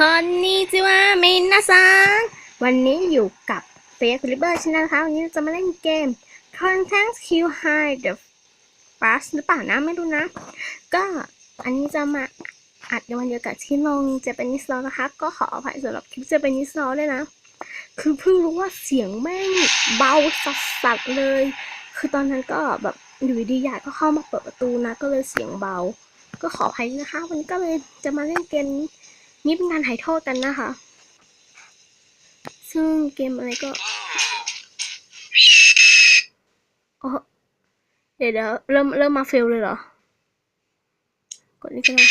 คนนี้จิว่ามินาซังวันนี้อยู่กับเฟซริเบอร์ชนะคะวันนี้จะมาเล่นเกม Contact Q High the Fast หรือเปล่านะไม่รู้นะ ก็อันนี้จะมาอัดในวันเดียวกับที่ลงเจแปนิสโลนะคะ ก็ขออภัยสำหรับคลิปเจแปนิสโลด้วยนะ คือเพิ่งรู้ว่าเสียงแม่งเบาสัสๆเลย คือตอนนั้นก็แบบอยู่ดีๆยายก็เข้ามาเปิดประตูนะ ก็เลยเสียงเบา ก็ขออภัยนะคะ วันนี้ก็เลยจะมาเล่นเกมนี้ นี่เป็นการถ่ายทอดกันนะคะ ซึ่งเกมอะไรก็อ๋อเดี๋ยวเดี๋ยวเริ่มเริ่มมาเฟลเลยเหรอ กดนี่ก็เลย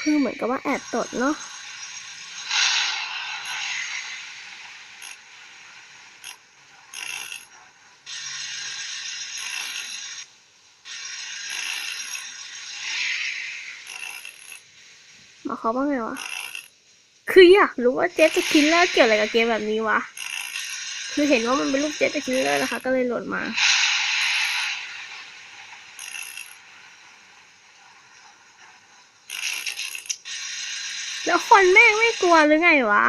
คือเหมือนกับว่าแอบตดเนาะ หมายความว่าไงวะ คืออยากรู้ว่าเจสจะคิลเลอร์เกี่ยวอะไรกับเกมแบบนี้วะ คือเห็นว่ามันเป็นรูปเจสจะคิลเลอร์นะคะ ก็เลยโหลดมาแล้วคนแม่งไม่กลัวหรือไงวะ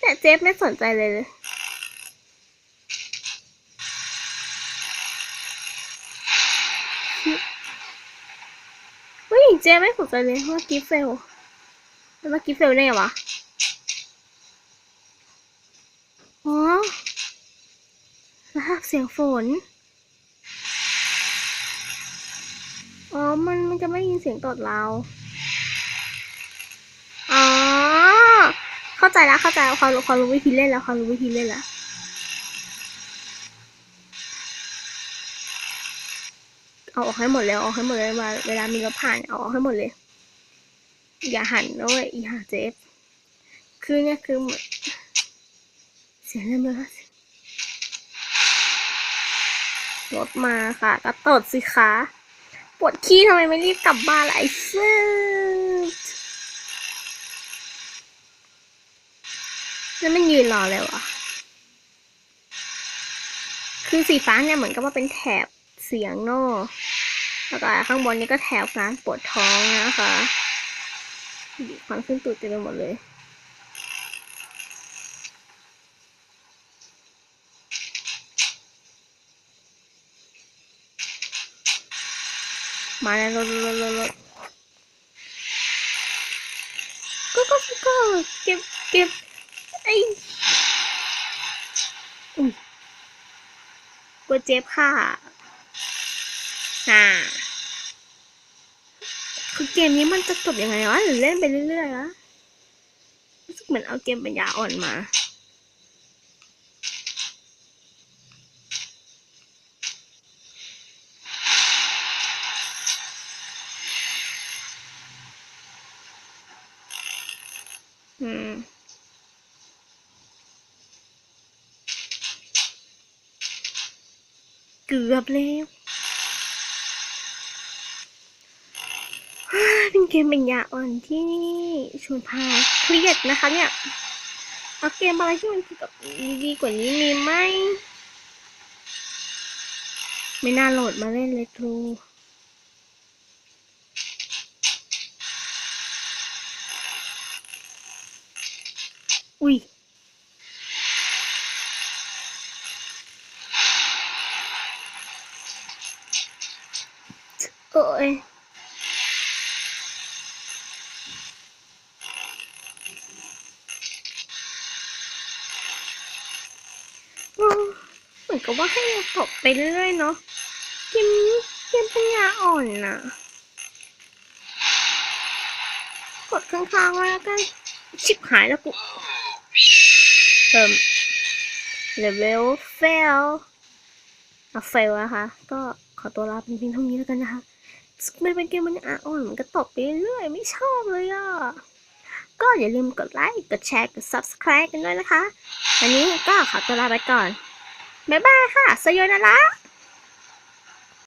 แต่เจฟไม่สนใจเลยเลย เฮ้ยเจไม่สนใจเลยว่ากิฟเฟลแล้วว่ากิฟเฟลได้ไงวะอ๋อรหัสเสียงฝน อ๋อ มันมันจะไม่ได้ยินเสียงตดเรา อ๋อ เข้าใจแล้วเข้าใจความรู้ความรู้วิธีเล่นแล้วความรู้วิธีเล่นแล้ว เอาออกให้หมดเลยเอาอกให้หมดเลยเวลาเวลามีรถผ่านเอาออกให้หมดเลย อย่าหันนะเว้ยอีหาเจฟคือเนี่ยคือเสียงเริ่มแล้วรถมาค่ะก็ตดสิคะปวดขี้ทำไมไม่รีบกลับบ้านล่ะไอ้เซ่แล้วมันยืนรอเลยวะคือสีฟ้าเนี่ยเหมือนกับว่าเป็นแถบเสียงเนอะ แล้วก็ข้างบนนี้ก็แถบการปวดท้องนะคะควันขึ้นตูดเต็มไปหมดเลย มาแล้วรถรถรถรถก็ก็ก็เก็บเก็บไอ้อุ้ยกลัวเจ็บค่ะ อ่าคือเกมนี้มันจะจบยังไงวะหรือเล่นไปเรื่อยๆวะรู้สึกเหมือนเอาเกมปัญญาอ่อนมาอืมเกือบแล้ว เป็นเปัญญาอ่อนที่ชวนพาเครียดนะคะเนี่ย เอาเกมอะไรที่มันกับดีกว่านี้มีไหม ไม่น่าโหลดมาเล่นเลยครูอุ้ยโอ้ย อืมเห มือนกับว่าให้เราตบไปเรื่อยๆเนาะเกมเกมปัญญาอ่อนน่ะ กดข้างๆไว้แล้วกันชิบหายแล้วกูเติมเลเวลเฟลเอะเฟลนะคะ ก็ขอตัวลาเป็นเพียงเท่านี้แล้วกันนะคะมันเป็นเกมมันอ่อนมันก็ตบไปเรื่อยไม่ชอบเลยอะ ก็อย่าลืมกดไลค์ กดแชร์ กด subscribe กันด้วยนะคะ วันนี้ก็ขอตัวลาไปก่อน บ๊ายบายค่ะสยนาระ